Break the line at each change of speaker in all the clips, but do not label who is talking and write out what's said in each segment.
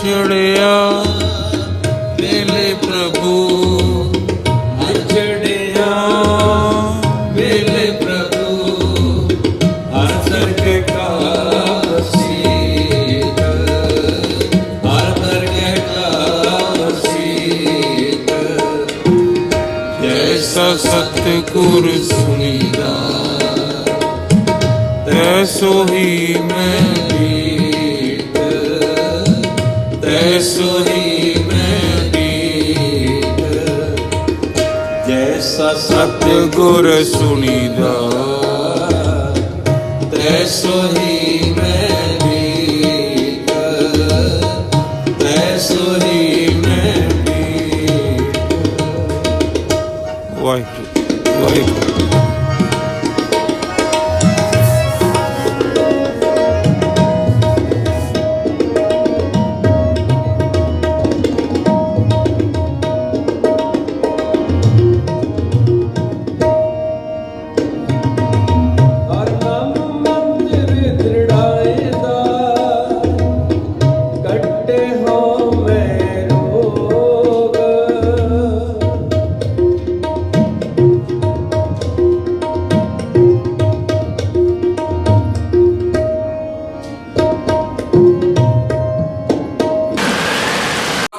ਵਿਛੜਿਆ ਵੇਲੇ ਪ੍ਰਭੂ ਵਿਛੜਿਆ ਵੇਲੇ ਪ੍ਰਭੂ, ਹਰ ਸਰਕੇ ਕਾ ਸੀਤ ਹਰ ਸਰਕੇ ਕਾ ਸੀਤ ਜੈਸਾ ਸਤਿਗੁਰ ਸੁਣੀਦਾ, ਤੈਸੋ ਹੀ ਤੈਸੋ ਹੀ ਮੈਂ ਗੀਤ ਜੈਸਾ ਸਤਿਗੁਰ ਸੁਣੀਦਾ ਤੈ ਸੋਹੀ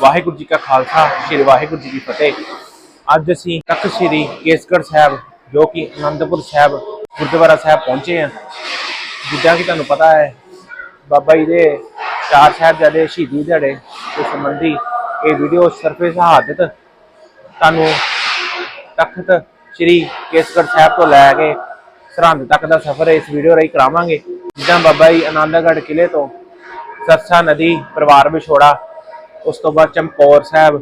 ਵਾਹਿਗੁਰੂ
ਜੀ ਕਾ ਖਾਲਸਾ, ਸ੍ਰੀ ਵਾਹਿਗੁਰੂ ਜੀ ਕੀ ਫਤਿਹ। ਅੱਜ ਅਸੀਂ ਤਖਤ ਸ੍ਰੀ ਕੇਸਗੜ੍ਹ ਸਾਹਿਬ, ਜੋ ਕਿ ਅਨੰਦਪੁਰ ਸਾਹਿਬ, ਗੁਰਦੁਆਰਾ ਸਾਹਿਬ ਪਹੁੰਚੇ ਹਾਂ। ਜਿੱਦਾਂ ਕਿ ਤੁਹਾਨੂੰ ਪਤਾ ਹੈ, ਬਾਬਾ ਜੀ ਦੇ ਚਾਰ ਸਾਹਿਬਜ਼ਾਦੇ ਸ਼ਹੀਦੀ ਦਿਹਾੜੇ ਦੇ ਸੰਬੰਧੀ ਇਹ ਵੀਡੀਓ ਸਰਫੇ ਸ਼ਹਾਦਤ ਤੁਹਾਨੂੰ ਤਖਤ ਸ੍ਰੀ ਕੇਸਗੜ੍ਹ ਸਾਹਿਬ ਤੋਂ ਲੈ ਕੇ ਸਰਹੰਦ ਤੱਕ ਦਾ ਸਫ਼ਰ ਇਸ ਵੀਡੀਓ ਰਾਹੀਂ ਕਰਾਵਾਂਗੇ। ਜਿੱਦਾਂ ਬਾਬਾ ਜੀ ਆਨੰਦਗੜ੍ਹ ਕਿਲੇ ਤੋਂ ਸਰਸਾ ਨਦੀ ਪਰਿਵਾਰ ਵਿਛੋੜਾ ਉਸ ਤੋਂ ਬਾਅਦ ਚਮਕੌਰ ਸਾਹਿਬ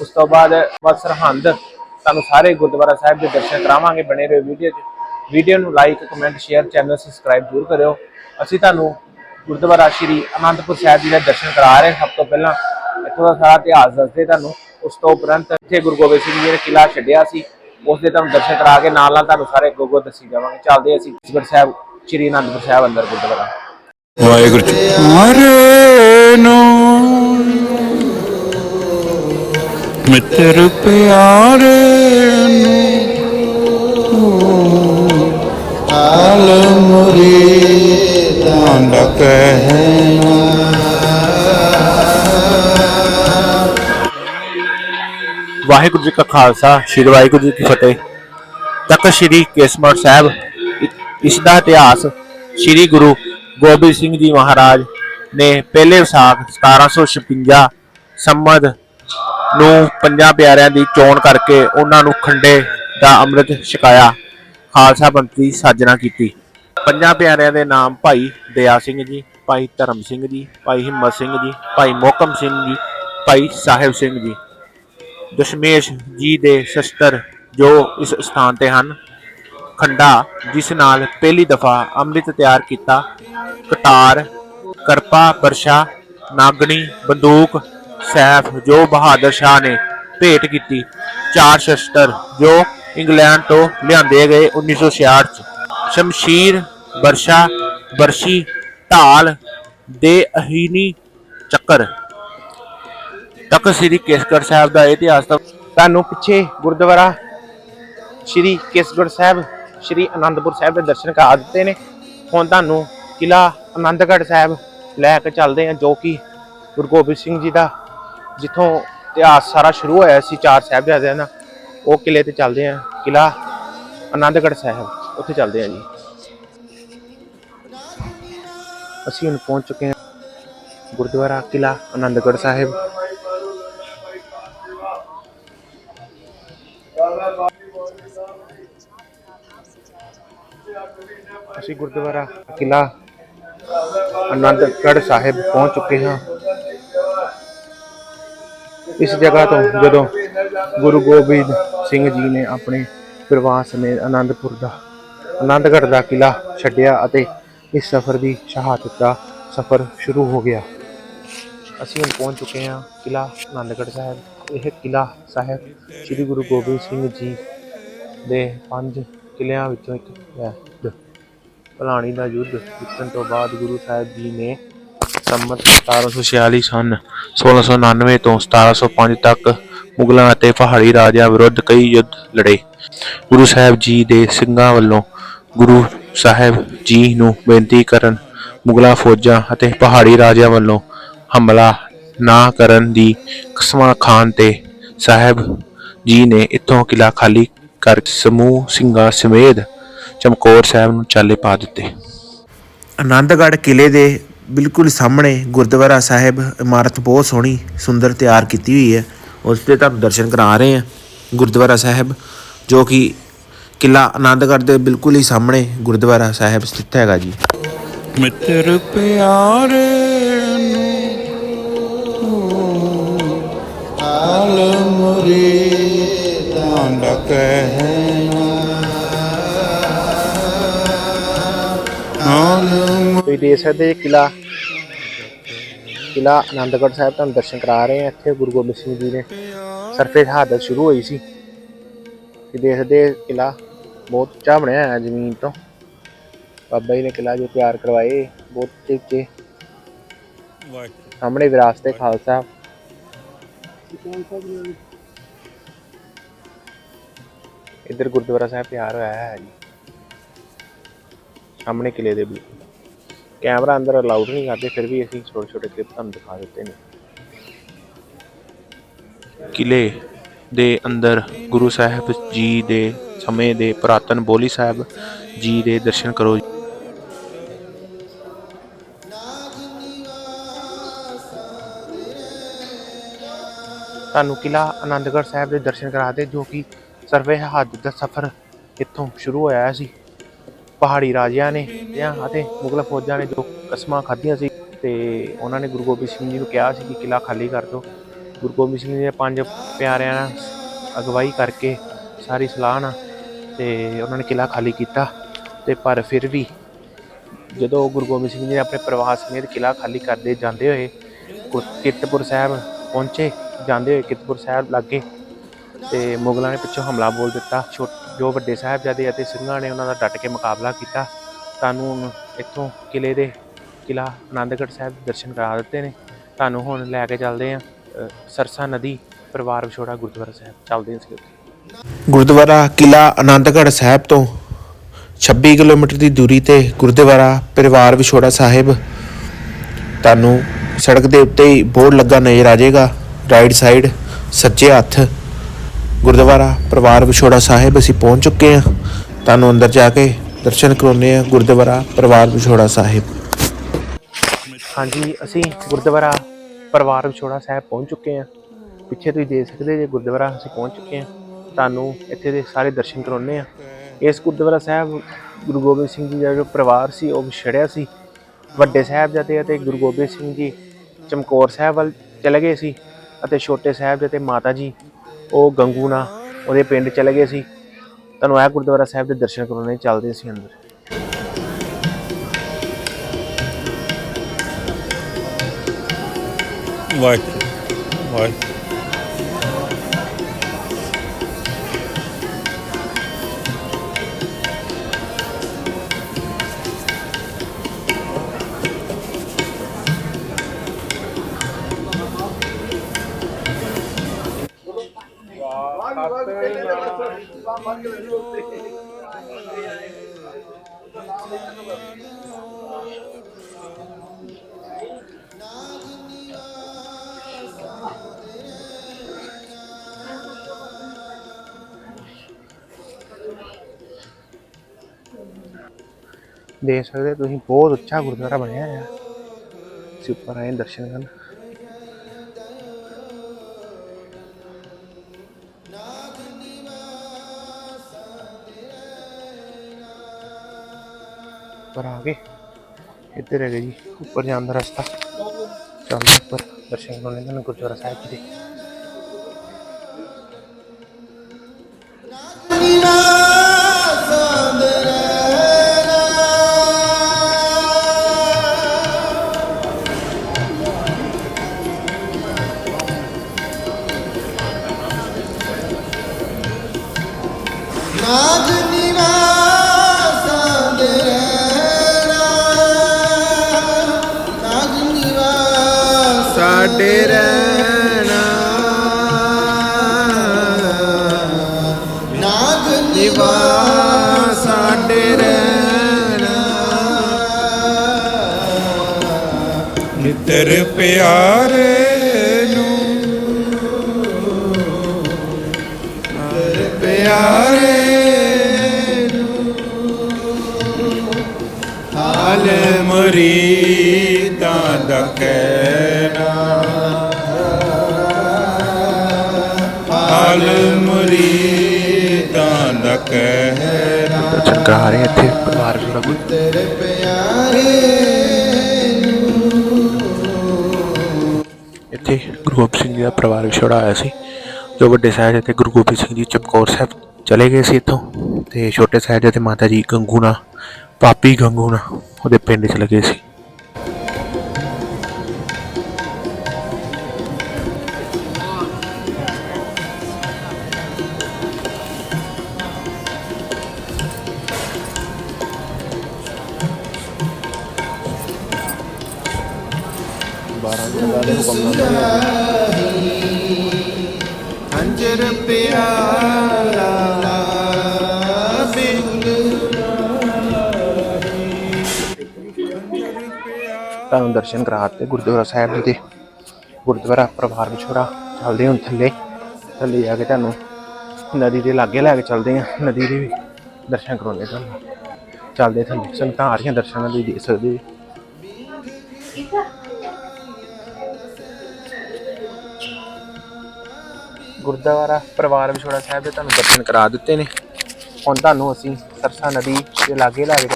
ਉਸ ਤੋਂ ਬਾਅਦ ਬਸ ਸਰਹੰਦ। ਤੁਹਾਨੂੰ ਸਾਰੇ ਗੁਰਦੁਆਰਾ ਸਾਹਿਬ ਦੇ ਦਰਸ਼ਨ ਕਰਾਵਾਂਗੇ ਬਣੇ ਰਹੋ ਵੀਡੀਓ 'ਚ। ਵੀਡੀਓ ਨੂੰ like comment share channel subscribe ਜ਼ਰੂਰ ਕਰਿਓ। ਅਸੀਂ ਤੁਹਾਨੂੰ ਗੁਰਦੁਆਰਾ ਸ਼੍ਰੀ ਅਨੰਦਪੁਰ ਸਾਹਿਬ ਜੀ ਦੇ ਦਰਸ਼ਨ ਕਰਾ ਰਹੇ ਹਾਂ। ਸਭ ਤੋਂ ਪਹਿਲਾਂ। ਇੱਥੋਂ ਦਾ ਸਾਰਾ ਇਤਿਹਾਸ ਦੱਸਦੇ ਤੁਹਾਨੂੰ। ਉਸ ਤੋਂ ਉਪਰੰਤ ਇੱਥੇ ਗੁਰੂ ਗੋਬਿੰਦ ਸਿੰਘ ਜੀ ਨੇ ਕਿਲਾ ਛੱਡਿਆ ਸੀ। ਉਸ ਦੇ ਤੁਹਾਨੂੰ ਦਰਸ਼ਨ ਕਰਾ ਕੇ ਨਾਲ ਨਾਲ ਤੁਹਾਨੂੰ ਸਾਰੇ ਗੋਗੋ ਦੱਸੀ ਜਾਵਾਂਗੇ। ਚੱਲਦੇ ਅਸੀਂ ਕਿਸਗੜ ਸਾਹਿਬ ਸ਼੍ਰੀ ਅਨੰਦਪੁਰ ਸਾਹਿਬ ਅੰਦਰ ਗੁਰਦੁਆਰਾ।
ਵਾਹਿਗੁਰੂ ਜੀ ਹਰੇ ਨੂੰ ਮਿੱਤਰ ਪਿਆਰੇ ਨੂੰ। ਆਲ ਮੁਰੀਦਾਂ ਦਾ ਕਹਿਣਾ।
ਵਾਹਿਗੁਰੂ ਜੀ ਕਾ ਖਾਲਸਾ, ਸ੍ਰੀ ਵਾਹਿਗੁਰੂ ਜੀ ਕੀ ਫਤਿਹ। ਤਖਤ ਸ੍ਰੀ ਕੇਸਗੜ੍ਹ ਸਾਹਿਬ ਇ- ਇਸ ਦਾ ਇਤਿਹਾਸ ਸ੍ਰੀ ਗੁਰੂ ਗੋਬਿੰਦ ਸਿੰਘ ਜੀ ਮਹਾਰਾਜ ਨੇ ਪਹਿਲੇ ਵਿਸਾਖ 1756 ਸੰਮਤ ਨੂੰ ਪੰਜਾਂ ਪਿਆਰਿਆਂ ਦੀ ਚੋਣ ਕਰਕੇ ਉਹਨਾਂ ਨੂੰ ਖੰਡੇ ਦਾ ਅੰਮ੍ਰਿਤ ਛਕਾਇਆ। ਖਾਲਸਾ ਪੰਥ ਦੀ ਸਾਜਨਾ ਕੀਤੀ। ਪੰਜਾਂ ਪਿਆਰਿਆਂ ਦੇ ਨਾਮ ਭਾਈ ਦਇਆ ਸਿੰਘ ਜੀ, ਭਾਈ ਧਰਮ ਸਿੰਘ ਜੀ, ਭਾਈ ਹਿੰਮਤ ਸਿੰਘ ਜੀ, ਭਾਈ ਮੋਕਮ ਸਿੰਘ ਜੀ, ਭਾਈ ਸਾਹਿਬ ਸਿੰਘ ਜੀ। ਦਸ਼ਮੇਸ਼ ਜੀ ਦੇ ਸ਼ਸਤਰ ਜੋ ਇਸ ਸਥਾਨ ਤੇ ਹਨ, ਖੰਡਾ ਜਿਸ ਨਾਲ ਪਹਿਲੀ ਦਫਾ ਅੰਮ੍ਰਿਤ ਤਿਆਰ ਕੀਤਾ। ਕਟਾਰ, ਕਰਪਾ, ਬਰਸ਼ਾ, ਨਾਗਣੀ, ਬੰਦੂਕ ਸੈਫ ਜੋ ਬਹਾਦਰ ਸ਼ਾਹ ਨੇ ਭੇਟ ਕੀਤੀ। ਚਾਰ ਸ਼ਸਤਰ ਜੋ ਇੰਗਲੈਂਡ ਤੋਂ ਲਿਆਂਦੇ ਗਏ 1966 ਚ। ਸ਼ਮਸ਼ੀਰ, ਬਰਸ਼ਾ, ਬਰਸ਼ੀ, ਢਾਲ ਦੇ ਅਹੀਨੀ ਚੱਕਰ। ਤਖਤ ਸ੍ਰੀ ਕੇਸਗੜ੍ਹ ਸਾਹਿਬ ਦਾ ਇਤਿਹਾਸ ਤੁਹਾਨੂੰ ਪਿੱਛੇ ਗੁਰਦੁਆਰਾ ਸ੍ਰੀ ਕੇਸਗੜ੍ਹ ਸਾਹਿਬ, ਸ੍ਰੀ ਅਨੰਦਪੁਰ ਸਾਹਿਬ ਦੇ ਦਰਸ਼ਨ ਕਰਾ ਦਿੱਤੇ ਨੇ। ਹੁਣ ਤੁਹਾਨੂੰ ਕਿਲਾ ਆਨੰਦਗੜ੍ਹ ਸਾਹਿਬ ਲੈ ਕੇ ਚੱਲਦੇ ਹਾਂ, ਜੋ ਕਿ ਗੁਰੂ ਗੋਬਿੰਦ ਸਿੰਘ ਜੀ ਦਾ ਜਿੱਥੋਂ ਇਤਿਹਾਸ ਸਾਰਾ ਸ਼ੁਰੂ ਹੋਇਆ ਸੀ ਚਾਰ ਸਾਹਿਬਜ਼ਾਦਿਆਂ ਦਾ, ਉਹ ਕਿਲੇ ਤੇ ਚੱਲਦੇ ਹਾਂ ਕਿਲਾ ਆਨੰਦਗੜ੍ਹ ਸਾਹਿਬ, ਉੱਥੇ ਚੱਲਦੇ ਹਾਂ ਜੀ। ਅਸੀਂ ਹੁਣ ਪਹੁੰਚ ਚੁੱਕੇ ਹਾਂ ਗੁਰਦੁਆਰਾ ਕਿਲਾ ਆਨੰਦਗੜ੍ਹ ਸਾਹਿਬ। ਅਸੀਂ ਗੁਰਦੁਆਰਾ ਕਿਲਾ ਆਨੰਦਗੜ੍ਹ ਸਾਹਿਬ ਪਹੁੰਚ ਚੁੱਕੇ ਹਾਂ। ਇਸ ਜਗ੍ਹਾ ਤੋਂ ਜਦੋਂ ਗੁਰੂ ਗੋਬਿੰਦ ਸਿੰਘ ਜੀ ਨੇ ਆਪਣੇ ਪਰਿਵਾਰ ਸਮੇਤ ਆਨੰਦਪੁਰ ਦਾ ਆਨੰਦਗੜ੍ਹ ਦਾ ਕਿਲਾ ਛੱਡਿਆ ਅਤੇ ਇਸ ਸਫ਼ਰ ਦੀ ਸ਼ਹਾਦਤ ਦਾ ਸਫ਼ਰ ਸ਼ੁਰੂ ਹੋ ਗਿਆ। ਅਸੀਂ ਹੁਣ ਪਹੁੰਚ ਚੁੱਕੇ ਹਾਂ ਕਿਲਾ ਆਨੰਦਗੜ੍ਹ ਸਾਹਿਬ। ਇਹ ਕਿਲਾ ਸਾਹਿਬ ਸ੍ਰੀ ਗੁਰੂ ਗੋਬਿੰਦ ਸਿੰਘ ਜੀ ਦੇ ਪੰਜ ਕਿਲਿਆਂ ਵਿੱਚੋਂ ਇੱਕ ਹੈ। ਭਲਾਣੀ ਦਾ ਯੁੱਧ ਜਿੱਤਣ ਤੋਂ ਬਾਅਦ ਗੁਰੂ ਸਾਹਿਬ ਜੀ ਨੇ ਸੰਮਤ 1746 ਸਨ। 1699 ਤੋਂ 1705 ਤੱਕ ਮੁਗਲਾਂ ਅਤੇ ਪਹਾੜੀ ਰਾਜਿਆਂ ਵਿਰੁੱਧ ਕਈ ਯੁੱਧ ਲੜੇ। ਗੁਰੂ ਸਾਹਿਬ ਜੀ ਦੇ ਸਿੰਘਾਂ ਵੱਲੋਂ ਗੁਰੂ ਸਾਹਿਬ ਜੀ ਨੂੰ ਬੇਨਤੀ ਕਰਨ, ਮੁਗਲਾਂ ਫੌਜਾਂ ਅਤੇ ਪਹਾੜੀ ਰਾਜਿਆਂ ਵੱਲੋਂ ਹਮਲਾ ਨਾ ਕਰਨ ਦੀ ਕਸਮਾਂ ਖਾਨ ਤੇ ਸਾਹਿਬ ਜੀ ਨੇ ਇੱਥੋਂ ਕਿਲਾ ਖਾਲੀ ਕਰ ਸਮੂਹ ਸਿੰਘਾਂ ਸਮੇਤ ਚਮਕੌਰ ਸਾਹਿਬ ਨੂੰ ਚਾਲੇ ਪਾ ਦਿੱਤੇ।
ਆਨੰਦਗੜ੍ਹ ਕਿਲੇ ਦੇ ਬਿਲਕੁਲ ਸਾਹਮਣੇ ਗੁਰਦੁਆਰਾ ਸਾਹਿਬ, ਇਮਾਰਤ ਬਹੁਤ ਸੋਹਣੀ, ਸੁੰਦਰ ਤਿਆਰ ਕੀਤੀ ਹੋਈ ਹੈ। ਉਸ ਦੇ ਤੁਹਾਨੂੰ ਦਰਸ਼ਨ ਕਰਾ ਰਹੇ ਹਾਂ। ਗੁਰਦੁਆਰਾ ਸਾਹਿਬ, ਜੋ ਕਿ ਕਿਲਾ ਆਨੰਦਗੜ੍ਹ ਦੇ ਬਿਲਕੁਲ ਹੀ ਸਾਹਮਣੇ ਗੁਰਦੁਆਰਾ ਸਾਹਿਬ ਸਥਿਤ ਹੈਗਾ ਜੀ।
ਮਿੱਤਰ ਪਿਆਰੇ ਨੂੰ ਹਾਲ ਮੁਰੀ ਦਾ ਕਹਿਣਾ। ਹਾਲ
ਤੁਸੀਂ ਦੇਖ ਸਕਦੇ ਜੀ ਕਿਲਾ ਕਿਲਾ ਆਨੰਦਗੜ੍ਹ ਸਾਹਿਬ ਤੁਹਾਨੂੰ ਦਰਸ਼ਨ ਕਰਾ ਰਹੇ ਹਾਂ। ਇੱਥੇ ਗੁਰੂ ਗੋਬਿੰਦ ਸਿੰਘ ਜੀ ਨੇ ਸਰਫੇ ਸ਼ਹਾਦਤ ਸ਼ੁਰੂ ਹੋਈ ਸੀ। ਤੁਸੀਂ ਦੇਖਦੇ ਕਿਲਾ ਬਹੁਤ ਉੱਚਾ ਬਣਿਆ ਹੈ ਜ਼ਮੀਨ ਤੋਂ। ਬਾਬਾ ਜੀ ਨੇ ਕਿਲਾ ਜੋ ਤਿਆਰ ਕਰਵਾਏ, ਬਹੁਤ ਉੱਚੇ ਸਾਹਮਣੇ ਵਿਰਾਸਤ ਹੈ ਖਾਲਸਾ। ਇੱਧਰ ਗੁਰਦੁਆਰਾ ਸਾਹਿਬ ਤਿਆਰ ਹੋਇਆ ਹੈ ਜੀ। ਸਾਹਮਣੇ ਕਿਲੇ ਦੇ ਬਿਲਕੁਲ ਕੈਮਰਾ ਅੰਦਰ ਅਲਾਉਡ ਨਹੀਂ ਕਰਦੇ ਫਿਰ ਵੀ ਅਸੀਂ ਛੋਟੇ ਛੋਟੇ ਕਲਿੱਪ ਤੁਹਾਨੂੰ ਦਿਖਾ ਦਿੱਤੇ ਨੇ। ਕਿਲੇ ਦੇ ਅੰਦਰ ਗੁਰੂ ਸਾਹਿਬ ਜੀ ਦੇ ਸਮੇਂ ਦੇ ਪੁਰਾਤਨ ਬੋਲੀ ਸਾਹਿਬ ਜੀ ਦੇ ਦਰਸ਼ਨ ਕਰੋ। ਤੁਹਾਨੂੰ ਕਿਲਾ ਆਨੰਦਗੜ੍ਹ ਸਾਹਿਬ ਦੇ ਦਰਸ਼ਨ ਕਰਾਦੇ ਜੋ ਕਿ ਸਰਵੇ ਹੱਦ ਦਾ ਸਫ਼ਰ ਇੱਥੋਂ ਸ਼ੁਰੂ ਹੋਇਆ ਸੀ। ਪਹਾੜੀ ਰਾਜਿਆਂ ਨੇ ਅਤੇ ਮੁਗਲ ਫੌਜਾਂ ਨੇ ਜੋ ਕਸਮਾਂ ਖਾਧੀਆਂ ਸੀ ਤੇ ਉਹਨਾਂ ਨੇ ਗੁਰੂ ਗੋਬਿੰਦ ਸਿੰਘ ਜੀ ਨੂੰ ਕਿਹਾ ਸੀ ਕਿ ਕਿਲਾ ਖਾਲੀ ਕਰ ਦਿਓ। ਗੁਰੂ ਗੋਬਿੰਦ ਸਿੰਘ ਜੀ ਨੇ ਪੰਜ ਪਿਆਰਿਆਂ ਨਾਲ ਅਗਵਾਈ ਕਰਕੇ ਸਾਰੀ ਸਲਾਹ ਨਾਲ ਤੇ ਉਹਨਾਂ ਨੇ ਕਿਲਾ ਖਾਲੀ ਕੀਤਾ ਤੇ ਪਰ ਫਿਰ ਵੀ ਜਦੋਂ ਗੁਰੂ ਗੋਬਿੰਦ ਸਿੰਘ ਜੀ ਨੇ ਆਪਣੇ ਪਰਿਵਾਰ ਸਮੇਤ ਕਿਲਾ ਖਾਲੀ ਕਰਦੇ ਜਾਂਦੇ ਹੋਏ ਕਿਰਤਪੁਰ ਸਾਹਿਬ ਪਹੁੰਚੇ, ਜਾਂਦੇ ਹੋਏ ਕਿਰਤਪੁਰ ਸਾਹਿਬ ਲਾਗੇ ਤੇ ਮੁਗਲਾਂ ਨੇ ਪਿੱਛੋਂ ਹਮਲਾ ਬੋਲ ਦਿੱਤਾ। ਛੋ- ਜੋ ਵੱਡੇ ਸਾਹਿਬਜ਼ਾਦੇ ਅਤੇ ਸਿੰਘਾਂ ਨੇ ਉਹਨਾਂ ਦਾ ਡਟ ਕੇ ਮੁਕਾਬਲਾ ਕੀਤਾ, ਤੁਹਾਨੂੰ ਹੁਣ ਇੱਥੋਂ ਕਿਲੇ ਦੇ ਕਿਲਾ ਆਨੰਦਗੜ੍ਹ ਸਾਹਿਬ ਦਰਸ਼ਨ ਕਰਾ ਦਿੱਤੇ ਨੇ। ਤੁਹਾਨੂੰ ਹੁਣ ਲੈ ਕੇ ਚੱਲਦੇ ਆ ਸਰਸਾ ਨਦੀ ਪਰਿਵਾਰ ਵਿਛੋੜਾ ਗੁਰਦੁਆਰਾ ਸਾਹਿਬ। ਚੱਲਦੇ ਹਾਂ ਅਸੀਂ ਉੱਥੇ
ਗੁਰਦੁਆਰਾ ਕਿਲਾ ਆਨੰਦਗੜ੍ਹ ਸਾਹਿਬ ਤੋਂ 26 ਕਿਲੋਮੀਟਰ ਦੀ ਦੂਰੀ ਤੇ ਗੁਰਦੁਆਰਾ ਪਰਿਵਾਰ ਵਿਛੋੜਾ ਸਾਹਿਬ। ਤੁਹਾਨੂੰ ਸੜਕ ਦੇ ਉੱਤੇ ਹੀ ਬੋਰਡ ਲੱਗਾ ਨਜ਼ਰ ਆ ਜਾਏਗਾ ਰਾਈਟ ਸਾਈਡ ਸੱਜੇ ਹੱਥ। ਗੁਰਦੁਆਰਾ ਪਰਿਵਾਰ ਵਿਛੋੜਾ ਸਾਹਿਬ ਅਸੀਂ ਪਹੁੰਚ ਚੁੱਕੇ ਹਾਂ। ਤੁਹਾਨੂੰ ਅੰਦਰ ਜਾ ਕੇ ਦਰਸ਼ਨ ਕਰਾਉਂਦੇ ਹਾਂ, ਗੁਰਦੁਆਰਾ ਪਰਿਵਾਰ ਵਿਛੋੜਾ ਸਾਹਿਬ।
ਹਾਂਜੀ, ਅਸੀਂ ਗੁਰਦੁਆਰਾ ਪਰਿਵਾਰ ਵਿਛੋੜਾ ਸਾਹਿਬ ਪਹੁੰਚ ਚੁੱਕੇ ਹਾਂ। ਪਿੱਛੇ ਤੁਸੀਂ ਦੇਖ ਸਕਦੇ ਜੇ ਗੁਰਦੁਆਰਾ ਅਸੀਂ ਪਹੁੰਚ ਚੁੱਕੇ ਹਾਂ, ਤੁਹਾਨੂੰ ਇੱਥੇ ਦੇ ਸਾਰੇ ਦਰਸ਼ਨ ਕਰਾਉਂਦੇ ਹਾਂ। ਇਸ ਗੁਰਦੁਆਰਾ ਸਾਹਿਬ ਗੁਰੂ ਗੋਬਿੰਦ ਸਿੰਘ ਜੀ ਦਾ ਜੋ ਪਰਿਵਾਰ ਸੀ, ਉਹ ਵਿਛੜਿਆ ਸੀ। ਵੱਡੇ ਸਾਹਿਬਜ਼ਾਦੇ ਅਤੇ ਗੁਰੂ ਗੋਬਿੰਦ ਸਿੰਘ ਜੀ ਚਮਕੌਰ ਸਾਹਿਬ ਵੱਲ ਚਲੇ ਗਏ ਸੀ ਅਤੇ ਛੋਟੇ ਸਾਹਿਬਜ਼ਾਦੇ ਮਾਤਾ ਜੀ ਉਹ ਗੰਗੂ ਗੰਗੂਨਾ ਉਹਦੇ ਪਿੰਡ ਚਲੇ ਗਏ ਸੀ। ਤੁਹਾਨੂੰ ਇਹ ਗੁਰਦੁਆਰਾ ਸਾਹਿਬ ਦੇ ਦਰਸ਼ਨ ਕਰਾਉਣੇ ਚੱਲਦੇ ਸੀ ਅੰਦਰ।
ਵਾਹਿਗੁਰੂ ਵਾਹਿਗੁਰੂ।
ਦੇਖ ਸਕਦੇ ਤੁਸੀਂ ਬਹੁਤ ਉੱਚਾ ਗੁਰਦੁਆਰਾ ਬਣਿਆ ਹੋਇਆ। ਅਸੀਂ ਉੱਪਰ ਆਏ ਦਰਸ਼ਨ ਕਰਨ। ਉੱਪਰ ਆ ਗਏ ਇੱਧਰ ਹੈਗਾ ਜੀ। ਉੱਪਰ ਜਾਣ ਦਾ ਰਸਤਾ। ਚੱਲਦੇ ਉੱਪਰ ਦਰਸ਼ਨ ਕਰਨ ਇਹਨਾਂ ਗੁਰਦੁਆਰਾ ਸਾਹਿਬ ਜੀ ਦੇ।
ਸਾਡੇ ਰਹਿਣਾ। ਨਾਗ ਨਿਵਾਸ ਸਾਡੇ ਰਹਿਣਾ।
ਨਿਤਰ ਪਿਆਰੇ ਨੂੰ। ਪਿਆਰੇ ਮਰੀਦਾਂ ਦਾ ਕਹਿਣਾ। ਹਾਲ ਮਰੀਦਾਂ ਦਾ ਕਹਿਣਾ।
ਕਰਾ ਰਹੇ ਇੱਥੇ ਪਰਿਵਾਰ ਜੁੜਾ ਕੋਈ
ਤੇਰੇ ਪਿਆਰੇ
ਇੱਥੇ ਗੁਰੂ ਗੋਬਿੰਦ ਸਿੰਘ ਜੀ ਦਾ ਪਰਿਵਾਰ ਵਿਛੋੜਾ ਆਇਆ ਸੀ। ਜੋ ਵੱਡੇ ਸਾਹਿਬ ਤੇ ਗੁਰੂ ਗੋਬਿੰਦ ਸਿੰਘ ਜੀ ਚਮਕੌਰ ਸਾਹਿਬ ਚਲੇ ਗਏ ਸੀ ਇੱਥੋਂ। ਤੇ ਛੋਟੇ ਸਾਹਿਬ ਤੇ ਮਾਤਾ ਜੀ ਗੰਗੂ ਗੰਗੂਨਾ ਪਾਪੀ ਗੰਗੂ ਗੰਗੂਨਾ ਉਹਦੇ ਪਿੰਡ ਚ ਲੱਗੇ ਸੀ।
ਅੰਜਰ ਪਿਆਲਾ
ਤੁਹਾਨੂੰ ਦਰਸ਼ਨ ਕਰਾ ਦਿੱਤੇ ਗੁਰਦੁਆਰਾ ਸਾਹਿਬ ਦੇ। ਗੁਰਦੁਆਰਾ ਪਰਿਵਾਰ ਵਿਛੋੜਾ ਚੱਲਦੇ ਹੁਣ ਥੱਲੇ। ਥੱਲੇ ਜਾ ਕੇ ਤੁਹਾਨੂੰ ਨਦੀ ਦੇ ਲਾਗੇ ਲੈ ਕੇ ਚੱਲਦੇ ਆ ਨਦੀ ਦੇ ਵੀ ਦਰਸ਼ਨ ਕਰਾਉਂਦੇ ਤੁਹਾਨੂੰ। ਚੱਲਦੇ ਥੱਲੇ। ਸੰਗਤਾਂ ਆ ਰਹੀਆਂ ਦਰਸ਼ਨਾਂ ਲਈ ਦੇ ਸਕਦੇ ਗੁਰਦੁਆਰਾ ਪਰਿਵਾਰ ਵਿਛੋੜਾ ਸਾਹਿਬ ਦੇ ਤੁਹਾਨੂੰ ਦਰਸ਼ਨ ਕਰਾ ਦਿੱਤੇ ਨੇ। ਹੁਣ ਤੁਹਾਨੂੰ ਅਸੀਂ ਸਰਸਾ ਨਦੀ ਦੇ ਲਾਗੇ ਲੈ ਕੇ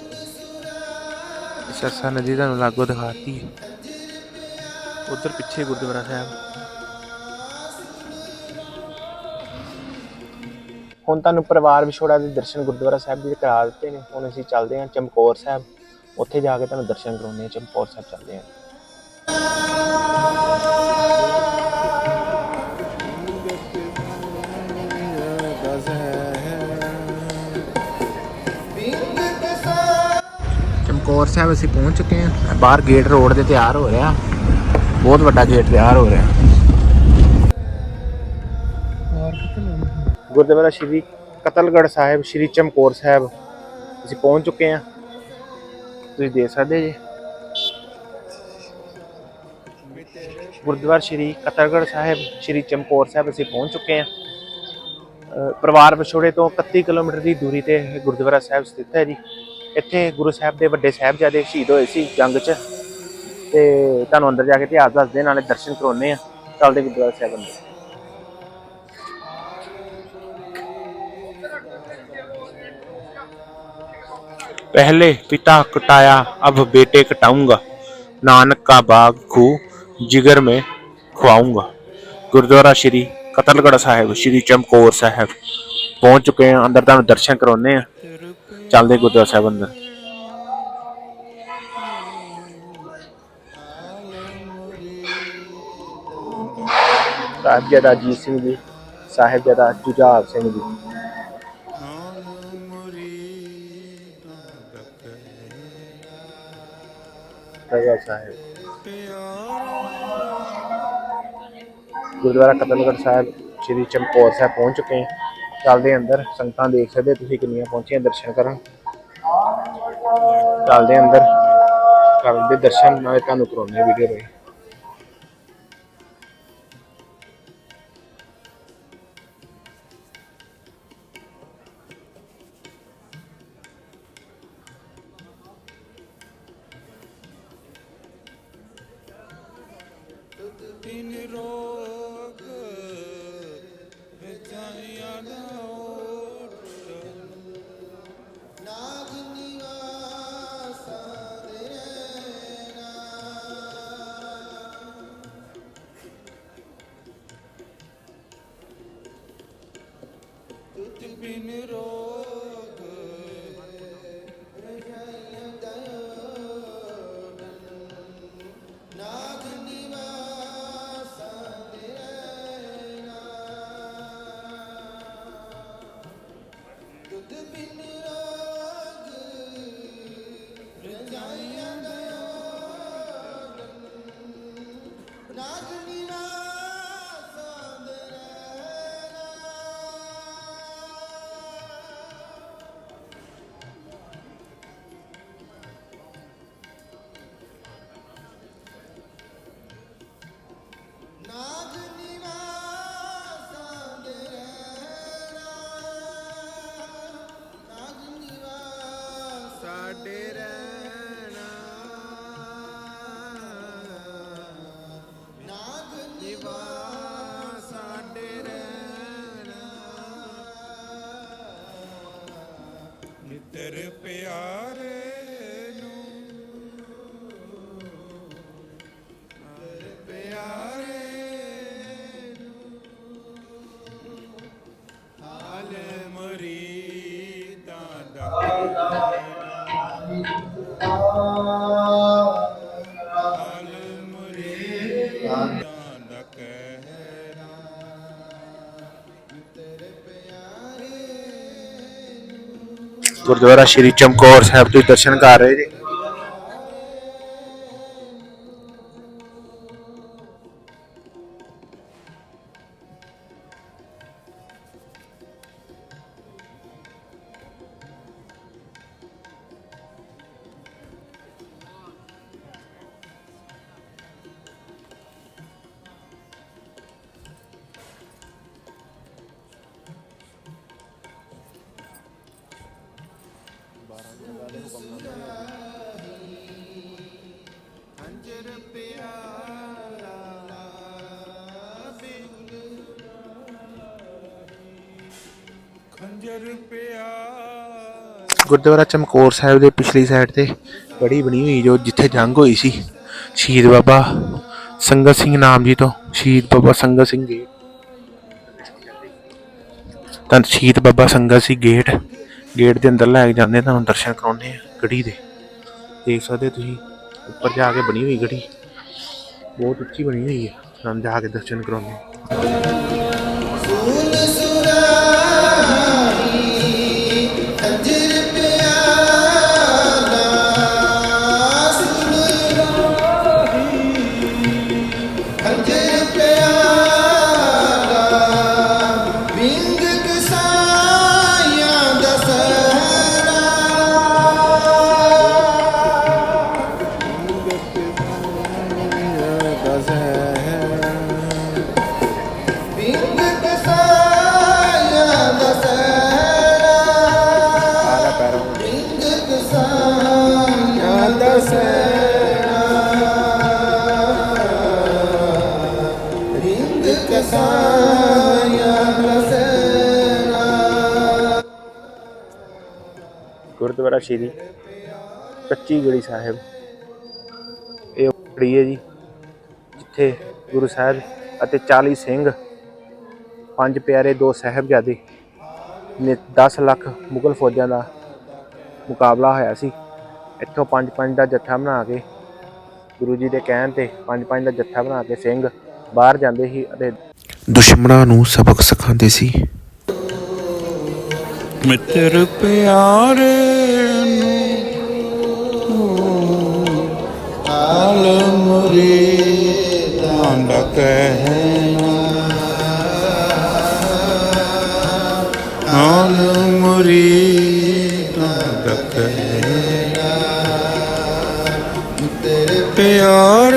ਸਰਸਾ ਨਦੀ ਤੁਹਾਨੂੰ ਲਾਗੋ ਦਿਖਾਤੀ ਉਧਰ ਪਿੱਛੇ ਗੁਰਦੁਆਰਾ ਸਾਹਿਬ। ਹੁਣ ਤੁਹਾਨੂੰ ਪਰਿਵਾਰ ਵਿਛੋੜਾ ਦੇ ਦਰਸ਼ਨ ਗੁਰਦੁਆਰਾ ਸਾਹਿਬ ਦੇ ਕਰਾ ਦਿੱਤੇ ਨੇ। ਹੁਣ ਅਸੀਂ ਚੱਲਦੇ ਹਾਂ ਚਮਕੌਰ ਸਾਹਿਬ। ਉੱਥੇ ਜਾ ਕੇ ਤੁਹਾਨੂੰ ਦਰਸ਼ਨ ਕਰਾਉਂਦੇ ਹਾਂ, ਚਮਕੌਰ ਸਾਹਿਬ ਚੱਲਦੇ ਹਾਂ। ਚਮਕੌਰ ਸਾਹਿਬ ਅਸੀਂ ਪਹੁੰਚ ਚੁੱਕੇ ਹਾਂ। ਬਾਹਰ ਗੇਟ ਰੋਡ ਦੇ ਤਿਆਰ ਹੋ ਰਿਹਾ। ਬਹੁਤ ਵੱਡਾ ਗੇਟ ਤਿਆਰ ਹੋ ਰਿਹਾ। ਗੁਰਦੁਆਰਾ ਸ਼੍ਰੀ ਕਤਲਗੜ੍ਹ ਸਾਹਿਬ, ਸ਼੍ਰੀ ਚਮਕੌਰ ਸਾਹਿਬ। ਅਸੀਂ ਪਹੁੰਚ ਚੁੱਕੇ ਹਾਂ। ਤੁਸੀਂ ਦੇਖ ਸਕਦੇ ਜੀ। ਗੁਰਦੁਆਰਾ ਸ਼੍ਰੀ ਕਤਲਗੜ ਸਾਹਿਬ, ਸ਼੍ਰੀ ਚਮਕੌਰ ਸਾਹਿਬ ਅਸੀਂ ਪਹੁੰਚ ਚੁੱਕੇ ਹਾਂ। ਪਰਿਵਾਰ ਵਿਛੋੜੇ ਤੋਂ 31 ਕਿਲੋਮੀਟਰ ਦੀ ਦੂਰੀ ਤੇ ਗੁਰਦੁਆਰਾ ਸਾਹਿਬ ਸਥਿਤ ਹੈ ਜੀ। ਇੱਥੇ ਗੁਰੂ ਸਾਹਿਬ ਦੇ ਵੱਡੇ ਸਾਹਿਬਜ਼ਾਦੇ ਸ਼ਹੀਦ ਹੋਏ ਸੀ ਜੰਗ 'ਚ ਤੇ ਤੁਹਾਨੂੰ ਅੰਦਰ ਜਾ ਕੇ ਇਤਿਹਾਸ ਦੱਸਦੇ ਨਾਲੇ ਦਰਸ਼ਨ ਕਰਾਉਨੇ ਆ ਚੱਲਦੇ ਗੁਰਦੁਆਰਾ ਸਾਹਿਬ ਅੰਦਰ पहले पिता कटाया अब बेटे कटाऊंगा नानक का बाग खू जिगर में खुआऊंगा ਗੁਰਦੁਆਰਾ ਸ਼੍ਰੀ ਕਤਲਗੜ੍ਹ ਸਾਹਿਬ ਸ਼੍ਰੀ ਚਮਕੌਰ ਸਾਹਿਬ ਪਹੁੰਚ ਚੁੱਕੇ ਹਾਂ ਅੰਦਰ ਤੁਹਾਨੂੰ ਦਰਸ਼ਨ ਕਰਾਉਨੇ ਆ ਚੱਲਦੇ ਗੁਰਦੁਆਰਾ ਸਾਹਿਬ ਅੰਦਰ ਸਾਹਿਬਜ਼ਾਦਾ ਅਜੀਤ ਸਿੰਘ ਜੀ ਸਾਹਿਬਜ਼ਾਦਾ ਜੁਝਾਰ ਸਿੰਘ ਜੀ ਰਜ਼ਾ ਸਾਹਿਬ ਗੁਰਦੁਆਰਾ ਕਤਲਗੜ੍ਹ ਸਾਹਿਬ ਸ਼੍ਰੀ ਚਮਕੌਰ ਸਾਹਿਬ ਪਹੁੰਚ ਚੁੱਕੇ ਹਾਂ ਚੱਲਦੇ ਹਾਂ ਅੰਦਰ, ਸੰਗਤਾਂ ਦੇਖ ਸਕਦੇ ਤੁਸੀਂ ਕਿੰਨੀਆਂ ਪਹੁੰਚੀਆਂ ਦਰਸ਼ਨ ਕਰਨ। ਚੱਲਦੇ ਅੰਦਰ ਕਰਦੇ ਦਰਸ਼ਨ ਨਾਲੇ ਤੁਹਾਨੂੰ ਕਰਾਉਣੇ ਵੀਡੀਓ ਰਹੀ।
ਬਿਨ ਰੋਗ caminar.
ਗੁਰਦੁਆਰਾ ਸ਼੍ਰੀ ਚਮਕੌਰ ਸਾਹਿਬ ਦੇ ਦਰਸ਼ਨ ਕਰ ਰਹੇ ਜੀ।
ਖੰਜਰ ਪਿਆਲਾ ਖੰਜਰ ਪਿਆਲਾ
ਗੁਰਦੁਆਰਾ ਚਮਕੌਰ ਸਾਹਿਬ ਦੇ ਪਿਛਲੀ ਸਾਈਡ ਤੇ ਬੜੀ ਬਣੀ ਹੋਈ ਜੋ ਜਿੱਥੇ ਜੰਗ ਹੋਈ ਸੀ। ਸ਼ਹੀਦ ਬਾਬਾ ਸੰਗਤ ਸਿੰਘ ਨਾਮ ਜੀ ਤੋਂ, ਸ਼ਹੀਦ ਬਾਬਾ ਸੰਗਤ ਸਿੰਘ ਗੇਟ। ਤਾਂ ਸ਼ਹੀਦ ਬਾਬਾ ਸੰਗਤ ਸਿੰਘ ਗੇਟ ਗੇਟ ਦੇ ਅੰਦਰ ਲੈ ਕੇ ਜਾਂਦੇ ਤੁਹਾਨੂੰ ਦਰਸ਼ਨ ਕਰਾਉਂਦੇ ਆ ਗੜੀ ਦੇ ਦੇਖ ਸਕਦੇ ਤੁਸੀਂ, ਉੱਪਰ ਜਾ ਕੇ ਬਣੀ ਹੋਈ ਗੜੀ ਬਹੁਤ ਉੱਚੀ ਬਣੀ ਹੋਈ ਹੈ ਤੁਹਾਨੂੰ ਜਾ ਕੇ ਦਰਸ਼ਨ ਕਰਾਉਂਦੇ ਆ। ਗੁਰਦੁਆਰਾ ਸ਼੍ਰੀ ਕੱਚੀ ਗੜੀ ਸਾਹਿਬ। ਇਹ ਗੜੀ ਹੈ ਜੀ, ਜਿੱਥੇ ਗੁਰੂ ਸਾਹਿਬ ਅਤੇ 40 ਸਿੰਘ, ਪੰਜ ਪਿਆਰੇ ਦੋ ਸਾਹਿਬਜ਼ਾਦੇ ਨੇ 10 ਲੱਖ ਮੁਗਲ ਫੌਜਾਂ ਦਾ ਮੁਕਾਬਲਾ ਹੋਇਆ ਸੀ। ਇੱਥੋਂ ਪੰਜ ਪੰਜ ਦਾ ਜੱਥਾ ਬਣਾ ਕੇ, ਗੁਰੂ ਜੀ ਦੇ ਕਹਿਣ ਤੇ ਪੰਜ ਪੰਜ ਦਾ ਜੱਥਾ ਬਣਾ ਕੇ ਸਿੰਘ ਬਾਹਰ ਜਾਂਦੇ ਸੀ ਅਤੇ
ਦੁਸ਼ਮਣਾਂ ਨੂੰ ਸਬਕ ਸਿਖਾਉਂਦੇ ਸੀ।
ਮਿੱਤਰ ਪਿਆਰੇ ਨੂੰ ਹਾਲ ਮੁਰੀਦਾਂ ਦਾ ਕਹਿਣਾ। ਹਾਲ ਮੁਰੀਦਾਂ ਦਾ ਕਹਿਣਾ।
ਤੇਰੇ
ਪਿਆਰੇ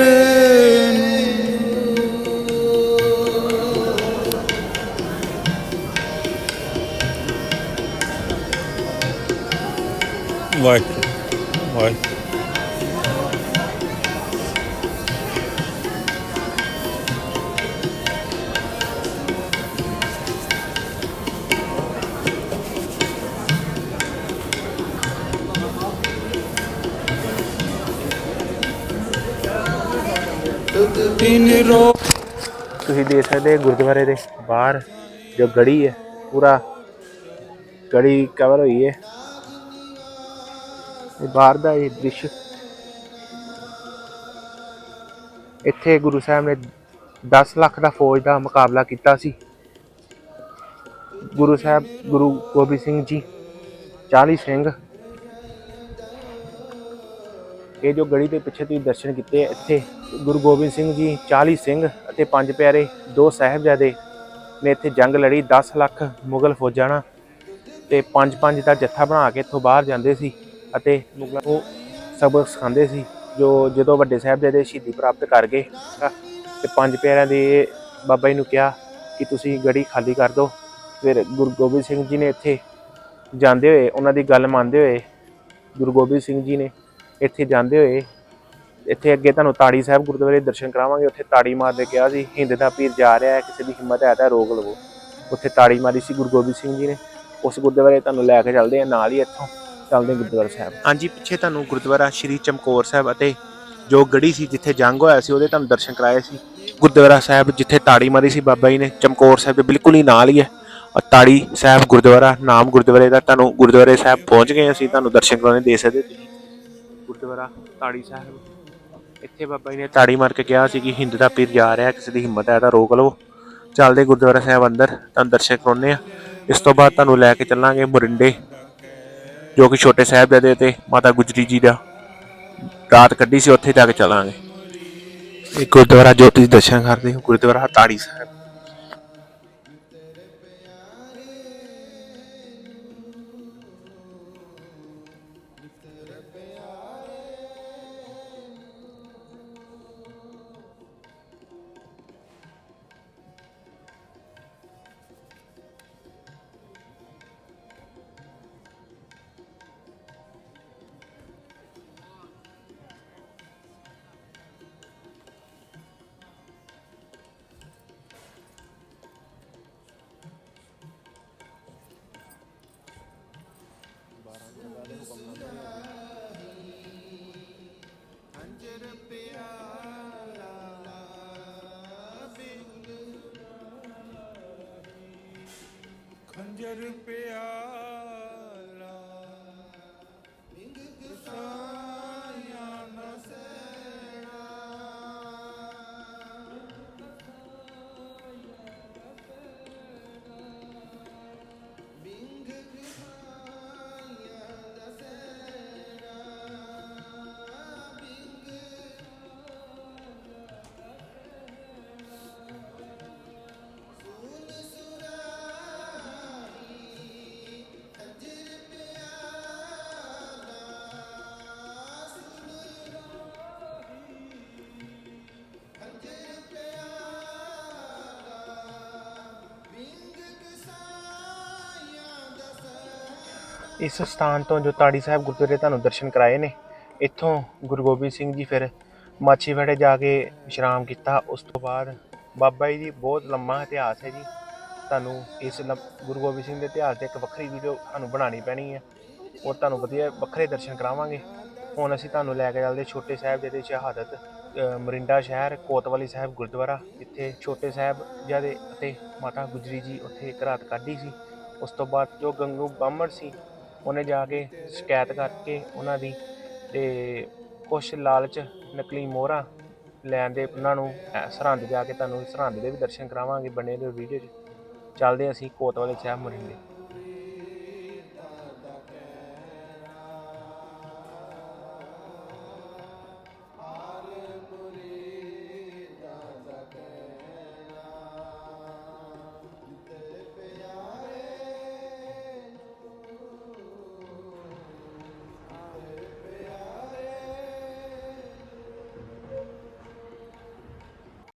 ਤੁਸੀਂ ਦੇਖ ਸਕਦੇ ਗੁਰਦੁਆਰੇ ਦੇ ਬਾਹਰ ਜੋ ਗੜੀ ਹੈ, ਪੂਰਾ ਗੜੀ ਕਵਰ ਹੋਈ ਹੈ। ਇਹ ਬਾਹਰ ਦਾ ਇਹ ਦ੍ਰਿਸ਼। ਇੱਥੇ ਗੁਰੂ ਸਾਹਿਬ ਨੇ 10 ਲੱਖ ਦਾ ਫੌਜ ਦਾ ਮੁਕਾਬਲਾ ਕੀਤਾ ਸੀ। ਗੁਰੂ ਸਾਹਿਬ, ਗੁਰੂ ਗੋਬਿੰਦ ਸਿੰਘ ਜੀ 40 ਸਿੰਘ ਇਹ ਜੋ ਗੜੀ ਦੇ ਪਿੱਛੇ ਤੁਸੀਂ ਦਰਸ਼ਨ ਕੀਤੇ ਆ, ਇੱਥੇ ਗੁਰੂ ਗੋਬਿੰਦ ਸਿੰਘ ਜੀ 40 ਸਿੰਘ ਅਤੇ ਪੰਜ ਪਿਆਰੇ ਦੋ ਸਾਹਿਬਜ਼ਾਦੇ ਨੇ ਇੱਥੇ ਜੰਗ ਲੜੀ 10 ਲੱਖ ਮੁਗਲ ਫੌਜਾਂ ਨਾਲ ਤੇ ਪੰਜ ਪੰਜ ਦਾ ਜੱਥਾ ਬਣਾ ਕੇ ਇੱਥੋਂ ਬਾਹਰ ਜਾਂਦੇ ਸੀ ਅਤੇ ਮੁਗਲਾਂ ਨੂੰ ਸਬਕ ਸਿਖਾਉਂਦੇ ਸੀ ਜੋ ਜਦੋਂ ਵੱਡੇ ਸਾਹਿਬਜ਼ਾਦੇ ਸ਼ਹੀਦੀ ਪ੍ਰਾਪਤ ਕਰ ਗਏ ਤਾਂ ਤੇ ਪੰਜ ਪਿਆਰਿਆਂ ਦੇ ਬਾਬਾ ਜੀ ਨੂੰ ਕਿਹਾ ਕਿ ਤੁਸੀਂ ਗੜੀ ਖਾਲੀ ਕਰ ਦਿਓ। ਫਿਰ ਗੁਰੂ ਗੋਬਿੰਦ ਸਿੰਘ ਜੀ ਨੇ ਇੱਥੇ ਜਾਂਦੇ ਹੋਏ ਉਹਨਾਂ ਦੀ ਗੱਲ ਮੰਨਦੇ ਹੋਏ ਗੁਰੂ ਗੋਬਿੰਦ ਸਿੰਘ ਜੀ ਨੇ ਇੱਥੇ ਜਾਂਦੇ ਹੋਏ, ਇੱਥੇ ਅੱਗੇ ਤੁਹਾਨੂੰ ਤਾੜੀ ਸਾਹਿਬ ਗੁਰਦੁਆਰੇ ਦੇ ਦਰਸ਼ਨ ਕਰਾਵਾਂਗੇ, ਉੱਥੇ ਤਾੜੀ ਮਾਰਦੇ ਕਿਹਾ ਸੀ, ਹਿੰਦ ਦਾ ਪੀਰ ਜਾ ਰਿਹਾ ਹੈ, ਕਿਸੇ ਦੀ ਹਿੰਮਤ ਹੈ ਤਾਂ ਰੋਕ ਲਵੋ। ਉੱਥੇ ਤਾੜੀ ਮਾਰੀ ਸੀ ਗੁਰੂ ਗੋਬਿੰਦ ਸਿੰਘ ਜੀ ਨੇ। ਉਸ ਗੁਰਦੁਆਰੇ ਤੁਹਾਨੂੰ ਲੈ ਕੇ ਚੱਲਦੇ ਆ ਨਾਲ ਹੀ ਇੱਥੋਂ ਚੱਲਦੇ ਗੁਰਦੁਆਰਾ ਸਾਹਿਬ। ਹਾਂਜੀ, ਪਿੱਛੇ ਤੁਹਾਨੂੰ ਗੁਰਦੁਆਰਾ ਸ਼੍ਰੀ ਚਮਕੌਰ ਸਾਹਿਬ ਅਤੇ ਜੋ ਗੜੀ ਸੀ ਜਿੱਥੇ ਜੰਗ ਹੋਇਆ ਸੀ, ਉਹਦੇ ਤੁਹਾਨੂੰ ਦਰਸ਼ਨ ਕਰਾਏ ਸੀ। ਗੁਰਦੁਆਰਾ ਸਾਹਿਬ ਜਿੱਥੇ ਤਾੜੀ ਮਾਰੀ ਸੀ ਬਾਬਾ ਜੀ ਨੇ, ਚਮਕੌਰ ਸਾਹਿਬ ਦੇ ਬਿਲਕੁਲ ਹੀ ਨਾਲ ਹੀ ਹੈ। ਔਰ ਤਾੜੀ ਸਾਹਿਬ ਗੁਰਦੁਆਰਾ, ਨਾਮ ਗੁਰਦੁਆਰੇ ਦਾ ਤੁਹਾਨੂੰ ਗੁਰਦੁਆਰੇ ਸਾਹਿਬ ਪਹੁੰਚ ਗਏ ਅਸੀਂ ਤੁਹਾਨੂੰ ਦਰਸ਼ਨ ਕਰਾਉਣੇ ਦੇ ਸਕਦੇ ਗੁਰਦੁਆਰਾ ਤਾੜੀ ਸਾਹਿਬ। ਇੱਥੇ ਬਾਬਾ ਜੀ ਨੇ ਤਾੜੀ ਮਾਰ ਕੇ ਕਿਹਾ ਸੀ ਕਿ ਹਿੰਦ ਦਾ ਪੀਰ ਜਾ ਰਿਹਾ, ਕਿਸੇ ਦੀ ਹਿੰਮਤ ਹੈ ਤਾਂ ਰੋਕ ਲਵੋ। ਚੱਲਦੇ ਗੁਰਦੁਆਰਾ ਸਾਹਿਬ ਅੰਦਰ, ਤੁਹਾਨੂੰ ਦਰਸ਼ਨ ਕਰਾਉਣੇ ਆ ਇਸ ਤੋਂ ਬਾਅਦ ਤੁਹਾਨੂੰ ਲੈ ਕੇ ਚੱਲਾਂਗੇ ਮੁਰਿੰਡੇ, ਜੋ ਕਿ ਛੋਟੇ ਸਾਹਿਬਜ਼ਾਦੇ ਤੇ ਮਾਤਾ ਗੁਜਰੀ ਜੀ ਦਾ ਰਾਤ ਕੱਢੀ ਸੀ, ਉੱਥੇ ਜਾ ਕੇ ਚੱਲਾਂਗੇ। ਇਹ ਗੁਰਦੁਆਰਾ ਜੋਤੀ ਦਰਸ਼ਨ ਕਰਦੇ ਹੋ, ਗੁਰਦੁਆਰਾ ਤਾੜੀ ਸਾਹਿਬ। ਇਸ ਸਥਾਨ ਤੋਂ ਜੋ ਤਾੜੀ ਸਾਹਿਬ ਗੁਰਦੁਆਰੇ ਤੁਹਾਨੂੰ ਦਰਸ਼ਨ ਕਰਾਏ ਨੇ, ਇੱਥੋਂ ਗੁਰੂ ਗੋਬਿੰਦ ਸਿੰਘ ਜੀ ਫਿਰ ਮਾਛੀਵਾੜੇ ਜਾ ਕੇ ਵਿਸ਼ਰਾਮ ਕੀਤਾ। ਉਸ ਤੋਂ ਬਾਅਦ ਬਾਬਾ ਜੀ ਦੀ ਬਹੁਤ ਲੰਮਾ ਇਤਿਹਾਸ ਹੈ ਜੀ। ਤੁਹਾਨੂੰ ਇਸ ਲੰ- ਗੁਰੂ ਗੋਬਿੰਦ ਸਿੰਘ ਦੇ ਇਤਿਹਾਸ 'ਤੇ ਇੱਕ ਵੱਖਰੀ ਵੀਡੀਓ ਤੁਹਾਨੂੰ ਬਣਾਉਣੀ ਪੈਣੀ ਹੈ। ਔਰ ਤੁਹਾਨੂੰ ਵਧੀਆ ਵੱਖਰੇ ਦਰਸ਼ਨ ਕਰਾਵਾਂਗੇ। ਹੁਣ ਅਸੀਂ ਤੁਹਾਨੂੰ ਲੈ ਕੇ ਚੱਲਦੇ ਛੋਟੇ ਸਾਹਿਬ ਦੇ ਸ਼ਹਾਦਤ ਮਰਿੰਡਾ ਸ਼ਹਿਰ, ਕੋਤਵਾਲੀ ਸਾਹਿਬ ਗੁਰਦੁਆਰਾ, ਜਿੱਥੇ ਛੋਟੇ ਸਾਹਿਬ ਜਿਆਦੇ ਅਤੇ ਮਾਤਾ ਗੁਜਰੀ ਜੀ ਉੱਥੇ ਇੱਕ ਰਾਤ ਕੱਢੀ ਸੀ। ਉਸ ਤੋਂ ਬਾਅਦ ਜੋ ਗੰਗੂ ਬਾਹਮਣ ਸੀ ਉਹਨੇ ਜਾ ਕੇ ਸ਼ਿਕਾਇਤ ਕਰਕੇ ਉਹਨਾਂ ਦੀ ਤੇ ਕੁਛ ਲਾਲਚ ਨਕਲੀ ਮੋਹਰਾਂ ਲੈਣ ਦੇ ਉਹਨਾਂ ਨੂੰ ਅ, ਸਰਹੰਦ ਜਾ ਕੇ ਤੁਹਾਨੂੰ ਸਰਹੰਦ ਦੇ ਵੀ ਦਰਸ਼ਨ ਕਰਾਵਾਂਗੇ ਬਣੇ ਦੇ ਵੀਡੀਓ 'ਚ। ਚੱਲਦੇ ਅਸੀਂ ਕੋਤਵਾਲੀ ਸਾਹਿਬ ਮਰਿੰਡੇ